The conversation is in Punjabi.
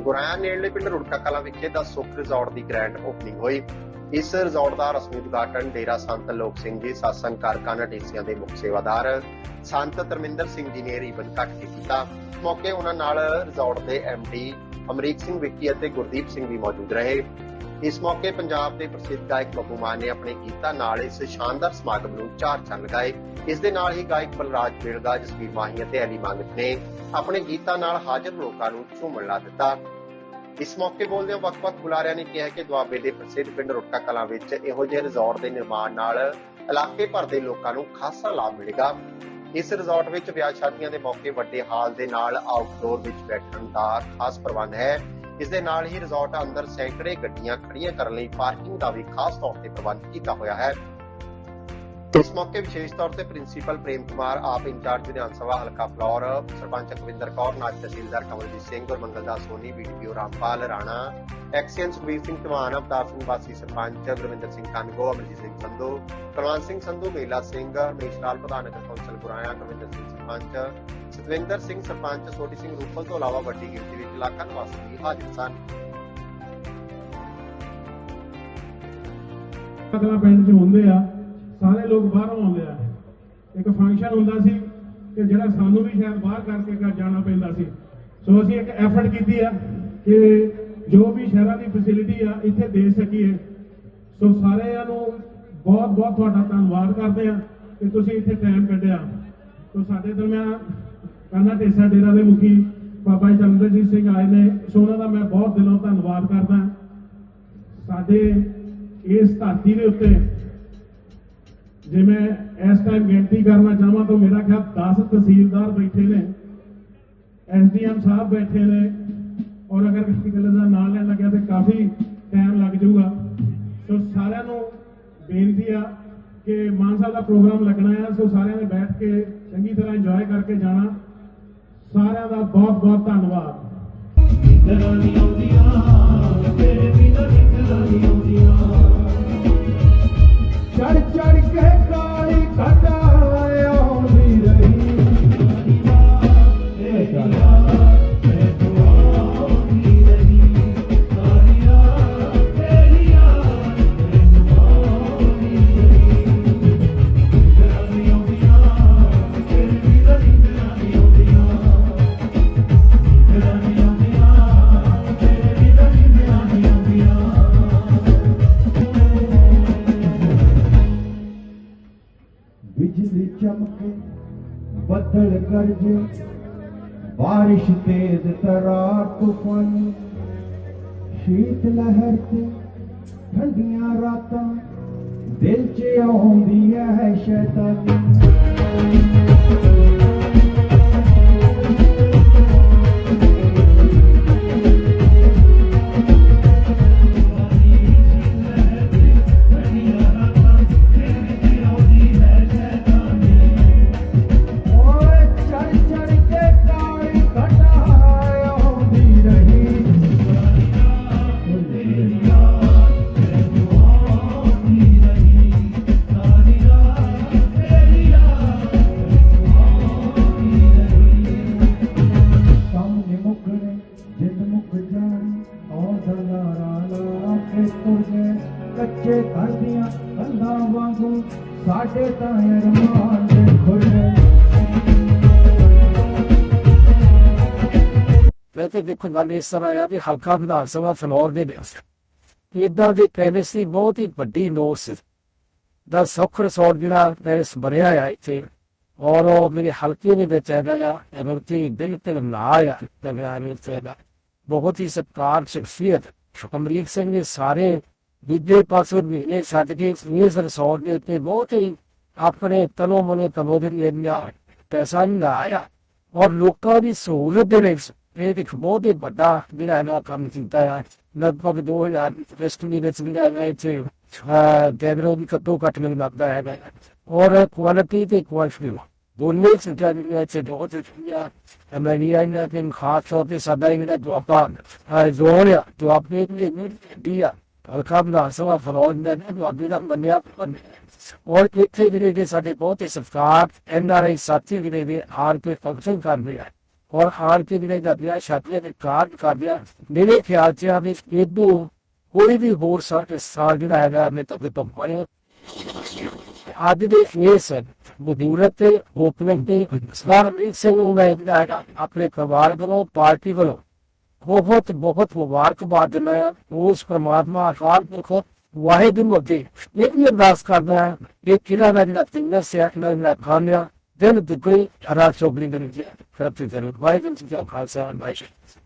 ਗੁਰਾਇਆ ਨੇੜਲੇ ਪਿੰਡ ਰੁੜਕਾ ਕਲਾਂ ਵਿਖੇ ਦਾ ਸੁਖ ਰਿਜ਼ੋਰਟ ਦੀ ਗ੍ਰੈਂਡ ਓਪਨਿੰਗ ਹੋਈ। ਇਸ ਰਿਜ਼ੋਰਟ ਦਾ ਰਸਮੀ ਉਦਘਾਟਨ ਡੇਰਾ ਸੰਤ ਲੋਕ ਸਿੰਘ ਜੀ satsang ਕਾਰ ਡੀਸੀਆਂ ਦੇ ਮੁੱਖ ਸੇਵਾਦਾਰ ਸੰਤ ਧਰਮਿੰਦਰ ਸਿੰਘ ਜੀ ਨੇ ਰੀਬਨ ਕੱਟ ਕੇ ਕੀਤਾ। ਮੌਕੇ ਉਹਨਾਂ ਨਾਲ ਰਿਜ਼ੋਰਟ ਦੇ ਡੀ ਅਮਰੀਕ ਸਿੰਘ ਵਿੱਕੀ ਅਤੇ ਗੁਰਦੀਪ ਸਿੰਘ ਵੀ ਮੌਜੂਦ ਰਹੇ। ਇਸ ਮੌਕੇ ਪੰਜਾਬ ਦੇ ਪ੍ਰਸਿੱਧ ਗਾਇਕ ਬੱਬੂ ਮਾਨ ਨੇ ਆਪਣੇ ਗੀਤਾਂ ਨਾਲ ਇਸ ਸ਼ਾਨਦਾਰ ਸਮਾਗਮ ਨੂੰ ਚਾਰ ਚੰਨ ਲਗਾਏ। ਇਸ ਦੇ ਨਾਲ ਹੀ ਗਾਇਕ ਬਲਰਾਜ ਬੇਲਗਾ ਜਸਵੀਰ ਮਾਹੀ ਅਤੇ ਅਲੀ ਮੰਗਤ ਨੇ ਆਪਣੇ ਗੀਤਾਂ ਨਾਲ ਹਾਜ਼ਰ ਲੋਕਾਂ ਨੂੰ ਝੂਮਣ ਲਾ ਦਿੱਤਾ। ਇਸ ਮੌਕੇ ਬੋਲਦਿਆਂ ਵੱਖ-ਵੱਖ ਬੁਲਾਰਿਆਂ ਨੇ ਕਿਹਾ ਕਿ ਦੁਆਬੇ ਦੇ ਪ੍ਰਸਿੱਧ ਪਿੰਡ ਰੁੱਟਾ ਕਲਾਂ ਵਿੱਚ ਇਹੋ ਜਿਹੇ ਰਿਜ਼ੋਰਟ ਦੇ ਨਿਰਮਾਣ ਨਾਲ ਇਲਾਕੇ ਭਰ ਦੇ ਲੋਕਾਂ ਨੂੰ ਖਾਸਾ ਲਾਭ ਮਿਲੇਗਾ। ਇਸ ਰਿਜ਼ੋਰਟ ਵਿੱਚ ਵਿਆਹ ਸ਼ਾਦੀਆਂ ਦੇ ਮੌਕੇ ਵੱਡੇ ਹਾਲ ਦੇ ਨਾਲ ਆਊਟਡੋਰ ਵਿੱਚ ਬੈਠਣ ਦਾ ਖਾਸ ਪ੍ਰਬੰਧ ਹੈ। ਇਸ ਦੇ ਨਾਲ ਹੀ ਰਿਜ਼ੋਰਟ ਅੰਦਰ ਸੈਂਕੜੇ ਗੱਡੀਆਂ ਖੜੀਆਂ ਕਰਨ ਲਈ ਪਾਰਕਿੰਗ ਦਾ ਵੀ ਖਾਸ ਤੌਰ ਤੇ ਪ੍ਰਬੰਧ ਕੀਤਾ ਹੋਇਆ ਹੈ। ਇਸ ਮੌਕੇ ਵਿਸ਼ੇਸ਼ ਤੌਰ ਤੇ ਪ੍ਰਿੰਸੀਪਲ ਪ੍ਰੇਮ ਕੁਮਾਰ, ਆਪ ਇੰਚਾਰਜ ਵਿਧਾਨ ਸਭਾ, ਹਲਕਾ ਫਲੌਰ, ਸਰਪੰਚ ਅਕਵਿੰਦਰ ਕੌਰ, ਨਾਇਬ ਤਹਿਸੀਲਦਾਰ ਕਮਲਜੀਤ ਸਿੰਘ ਔਰ ਮੰਗਲਦਾਸ ਸੋਨੀ ਬੀਡੀਪੀਓ ਰਾਮਪਾਲ, ਰਾਣਾ, ਐਕਸੀਅਨ ਸੁਖਬੀਰ ਸਿੰਘ ਚੌਹਾਨ, ਅਵਤਾਰ ਸਿੰਘ ਵਾਸੀ ਸਰਪੰਚ, ਗੁਰਵਿੰਦਰ ਸਿੰਘ ਕਾਨਗੋ, ਅਮਰਜੀਤ ਸਿੰਘ ਸੰਧੂ, ਕੁਲਵੰਤ ਸਿੰਘ ਸੰਧੂ, ਮੇਲਾ ਸਿੰਘ, ਰਮੇਸ਼ ਲਾਲ, ਪ੍ਰਧਾਨ ਨਗਰ ਕੌਂਸਲ ਗੁਰਾਇਆ, ਗੁਰਵਿੰਦਰ ਸਿੰਘ ਸਰਪੰਚ, ਸਤਵਿੰਦਰ ਸਿੰਘ ਸਰਪੰਚ, ਸੋਢੀ ਸਿੰਘ ਰੂਪਲ ਤੋਂ ਇਲਾਵਾ ਵੱਡੀ ਗਿਣਤੀ ਵਿੱਚ ਇਲਾਕਾ ਨਿਵਾਸੀ ਵੀ ਹਾਜ਼ਰ ਸਨ। ਅਗਲਾ ਪਿੰਡ 'ਚ ਹੁੰਦੇ ਆ ਸਾਰੇ ਲੋਕ ਬਾਹਰੋਂ ਆਉਂਦੇ ਆ ਇੱਕ ਫੰਕਸ਼ਨ ਹੁੰਦਾ ਸੀ ਕਿ ਜਿਹੜਾ ਸਾਨੂੰ ਵੀ ਸ਼ਾਇਦ ਬਾਹਰ ਕਰਕੇ ਘਰ ਜਾਣਾ ਪੈਂਦਾ ਸੀ। ਸੋ ਅਸੀਂ ਇੱਕ ਐਫਰਟ ਕੀਤੀ ਆ ਕਿ ਜੋ ਵੀ ਸ਼ਹਿਰਾਂ ਦੀ ਫੈਸਿਲਿਟੀ ਆ, ਇੱਥੇ ਦੇ ਸਕੀਏ। ਸੋ ਸਾਰਿਆਂ ਨੂੰ ਬਹੁਤ ਬਹੁਤ ਤੁਹਾਡਾ ਧੰਨਵਾਦ ਕਰਦੇ ਆ ਕਿ ਤੁਸੀਂ ਇੱਥੇ ਟਾਈਮ ਕੱਢਿਆ। ਸੋ ਸਾਡੇ ਦਰਮਿਆਨ ਕਾਨਾ ਢੇਸਾ ਡੇਰਾ ਦੇ ਮੁਖੀ ਬਾਬਾ ਜੀ ਚੰਦਰਜੀਤ ਸਿੰਘ ਆਏ ਨੇ। ਸੋ ਉਹਨਾਂ ਦਾ ਮੈਂ ਬਹੁਤ ਦਿਲੋਂ ਧੰਨਵਾਦ ਕਰਦਾ। ਸਾਡੇ ਇਸ ਧਰਤੀ ਦੇ ਉੱਤੇ ਜੇ ਮੈਂ ਇਸ ਟਾਈਮ ਗਿਣਤੀ ਕਰਨਾ ਚਾਹਾਂ ਤਾਂ ਮੇਰਾ ਖਿਆਲ 10 ਤਹਿਸੀਲਦਾਰ ਬੈਠੇ ਨੇ ਐਸਡੀਐਮ ਸਾਹਿਬ ਬੈਠੇ ਨੇ, ਔਰ ਅਗਰ ਕਿਸੇ ਗੱਲ ਦਾ ਨਾਂ ਲੈਣ ਲੱਗਿਆ ਤੇ ਕਾਫੀ ਟਾਈਮ ਲੱਗ ਜਾਊਗਾ। ਸੋ ਸਾਰਿਆਂ ਨੂੰ ਬੇਨਤੀ ਆ ਕਿ ਮਾਨ ਸਾਹਿਬ ਦਾ ਪ੍ਰੋਗਰਾਮ ਲੱਗਣਾ ਹੈ ਸੋ ਸਾਰਿਆਂ ਨੇ ਬੈਠ ਕੇ ਚੰਗੀ ਤਰ੍ਹਾਂ ਇੰਜੋਏ ਕਰਕੇ ਜਾਣਾ। ਸਾਰਿਆਂ ਦਾ ਬਹੁਤ ਬਹੁਤ ਧੰਨਵਾਦ। ਨਿਕਲਣੀ ਆਉਂਦੀਆਂ चमक बदल गरजे। बारिश तेज तरा तूफ़ान। शीत लहर ते ठंडिया रात। दिल च आ है शैतानी। ਸਾਡੇ ਤਾਂ ਅਰਮਾਨ ਦੇ ਖੁੱਲ। ਵੈਸੇ ਦੇਖੋ ਗੱਲ ਇਸ ਤਰ੍ਹਾਂ ਆ ਵੀ ਹਲਕਾ ਵਿਧਾਨ ਸਭਾ ਫਲੋਰ ਦੇ ਵਿੱਚ। ਇਦਾਂ ਦੀ ਪੈਲੇਸੀ ਬਹੁਤ ਹੀ ਵੱਡੀ ਨੋਸ ਦਾ ਸੁੱਖ ਰਿਸੋਰਟ ਜਿਹੜਾ ਪੈਲੇਸ ਬਣਿਆ ਆ ਇੱਥੇ। ਔਰ ਉਹ ਮੇਰੇ ਹਲਕੇ ਦੇ ਵਿੱਚ ਹੈਗਾ ਆ ਐਮਰਤੀ ਦਿਲ ਤੇ ਨਾ ਆ। ਤੇ ਮੈਂ ਇੱਥੇ ਬਹੁਤ ਹੀ ਸਤਿਕਾਰ, ਸ਼ਖਸੀਅਤ ਅਮਰੀਕ ਸਿੰਘ ਨੇ ਸਾਰੇ ਦੂਜੇ ਪਾਸੇ ਵੀ ਇਹ ਇਸ ਰਿਸੋਰਟ ਦੇ ਉੱਤੇ ਬਹੁਤ ਹੀ ਆਪਣੇ ਤਨੋਂ ਮਨੇ ਤਬੋਧਨ ਲੈਂਦਾ ਪੈਸਾ ਨਹੀਂ ਲਾਇਆ। ਔਰ ਲੋਕਾਂ ਦੀ ਸਹੂਲਤ ਦੇ ਲਈ ਇਹ ਇੱਕ ਬਹੁਤ ਹੀ ਵੱਡਾ ਜਿਹੜਾ ਇਹਨਾਂ ਕੰਮ ਕੀਤਾ ਹੈ। ਲਗਭਗ 2000 ਵੈਸਟ ਵਿੱਚ ਵੀ ਹੈ ਇੱਥੇ ਗੈਬਰੋ ਵੀ ਕੱਟੋ ਕੱਟ ਮਿਲ ਲੱਗਦਾ ਹੈ। ਔਰ ਕੁਆਲਿਟੀ ਤੇ ਕੁਆਲਿਟੀ ਦੋਨੇ ਚੀਜ਼ਾਂ ਜਿਹੜੀਆਂ ਇੱਥੇ ਬਹੁਤ ਚੰਗੀਆਂ ਅਮਰੀਆ ਇਹਨਾਂ ਦੇ ਖਾਸ ਤੌਰ ਤੇ ਸਾਡਾ ਇਹਨਾਂ ਜੋ ਆਪਾਂ ਜ਼ੋਰ ਜੋ ਆਪਣੇ ਲਈ ਦਾ ਸਵਾ ਫਰੋਨ ਦਾ ਜੋ ਆਪਣੇ ਦਾ ਮੰਨਿਆ ਔਰ ਇੱਥੇ ਜਿਹੜੇ ਕਿ ਸਾਡੇ ਬਹੁਤ ਹੀ ਸਤਿਕਾਰ ਐਨਆਰਆਈ ਸਾਥੀ ਜਿਹੜੇ ਵੀ ਆਰ ਕੇ ਫੰਕਸ਼ਨ ਕਰ ਰਹੇ ਆ। ਔਰ ਹਾਰ ਕੇ ਜਿਹੜੇ ਦਾ ਵਿਆਹ ਸ਼ਾਦੀ ਦੇ ਕਾਰਡ ਕਰ ਲਿਆ। ਮੇਰੇ ਖਿਆਲ ਚ ਆ ਵੀ ਇਦੋਂ ਕੋਈ ਵੀ ਹੋਰ ਸਾਲ ਸਾਲ ਜਿਹੜਾ ਹੈਗਾ, ਮੈਂ ਤਾਂ ਤੋਂ ਪੜਿਆ ਅੱਜ ਦੇ ਇਸ ਬਦੂਰਤ ਤੇ ਓਪਨਿੰਗ ਤੇ ਵੀ ਸਿੰਘ ਨੂੰ ਆਪਣੇ ਪਰਿਵਾਰ ਵੱਲੋਂ, ਪਾਰਟੀ ਵੱਲੋਂ ਬਹੁਤ ਬਹੁਤ ਮੁਬਾਰਕਬਾਦ ਦਿੰਦਾ ਹਾਂ। ਉਸ ਪਰਮਾਤਮਾ ਆਕਾਰ ਦੇਖੋ ਵਾਹਿਗੁਰੂ ਨੂੰ ਅੱਗੇ ਇਹ ਵੀ ਅਰਦਾਸ ਕਰਦਾ ਹੈ ਕਿ ਕਿਹੜਾ ਦਾ ਜਿਹੜਾ ਤਿੰਨ ਸਿਆਖ ਨਾਲ ਜਿਹੜਾ ਖਾਨਿਆ ਦਿਨ ਦੁਗਰੀ ਹਰਾ ਚੋਬਲੀ ਦੇ ਵਿੱਚ ਫਿਰ ਤੇ ਜ਼ਰੂਰ ਵਾਹਿਗੁਰੂ ਜੀ ਕਾ ਖਾਲਸਾ, ਵਾਹਿਗੁਰੂ